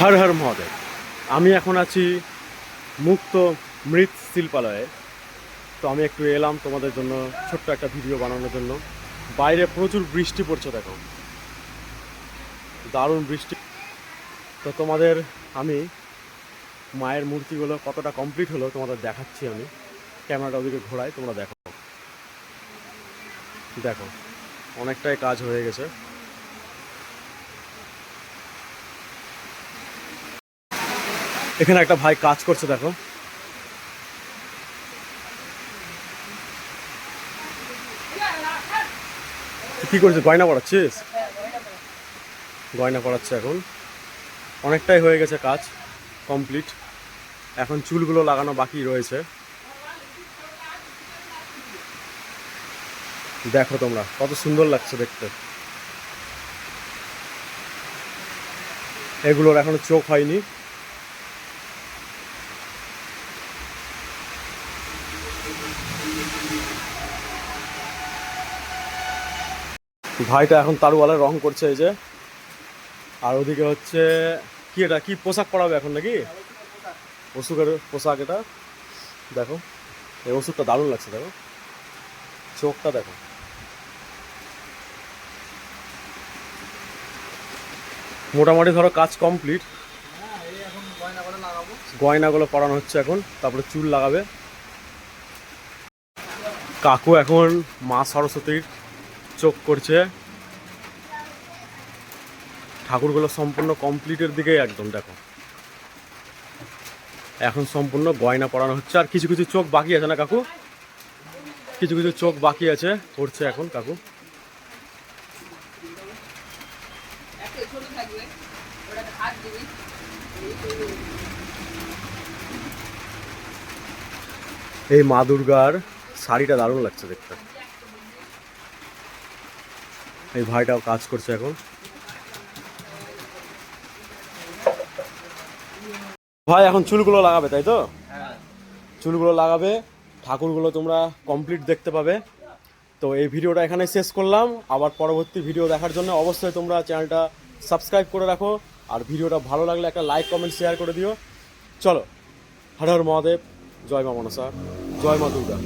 হর হর মহাদেব। আমি এখন আছি মুক্ত মৃৎ শিল্পালয়ে। তো আমি একটু এলাম তোমাদের জন্য, ছোট্ট একটা ভিডিও বানানোর জন্য। বাইরে প্রচুর বৃষ্টি পড়ছে, দেখো। দারুণ বৃষ্টি। তো তোমাদের, আমি মায়ের মূর্তিগুলো কতটা কমপ্লিট হলো তোমাদের দেখাচ্ছি আমি। ক্যামেরাটা ওদিকে ঘোরাই তোমরা দেখো। দেখো, অনেকটাই কাজ হয়ে গেছে। এখানে একটা ভাই কাজ করছে, দেখো। কি করছিস গয়না পড়াচ্ছিস? গয়না পড়াচ্ছে এখন। অনেকটাই হয়ে গেছে কাজ, কমপ্লিট। এখন চুলগুলো লাগানো বাকি রয়েছে। দেখো তোমরা, কত সুন্দর লাগছে দেখতে। এগুলোর এখনও চোখ হয়নি। ভাইটা এখন তারওয়ালে রং করছে এই যে। আর ওদিকে হচ্ছে কি এটা কি পোশাক পরাবে এখন নাকি? অসুখের পোশাক এটা। দেখো এই ওষুধটা দারুণ লাগছে দেখো। চোখটা দেখো। মোটামুটি ধরো কাজ কমপ্লিট। গয়নাগুলো পরানো হচ্ছে এখন তারপরে চুল লাগাবে। কাকু এখন মা সরস্বতীর চোখ করছে। ঠাকুরগুলো সম্পূর্ণ কমপ্লিটের দিকে একদম, দেখো। এখন সম্পূর্ণ গয়না পরানো হচ্ছে। আর কিছু কিছু চোখ বাকি আছে না কাকু? কিছু কিছু চোখ বাকি আছে করছে এখন কাকু। এই মা দুর্গার শাড়িটা দারুণ লাগছে দেখতে। এই ভাইটাও কাজ করছে এখন। ভাই, এখন চুলগুলো লাগাবে, তাই তো? চুলগুলো লাগাবে, ঠাকুরগুলো তোমরা কমপ্লিট দেখতে পাবে। তো এই ভিডিওটা এখানে শেষ করলাম। আবার পরবর্তী ভিডিও দেখার জন্য অবশ্যই তোমরা চ্যানেলটা সাবস্ক্রাইব করে রাখো। আর ভিডিওটা ভালো লাগলে একটা লাইক কমেন্ট শেয়ার করে দিও। চলো, হর হর মহাদেব, জয় মা মনসা, জয় মা দুর্গা।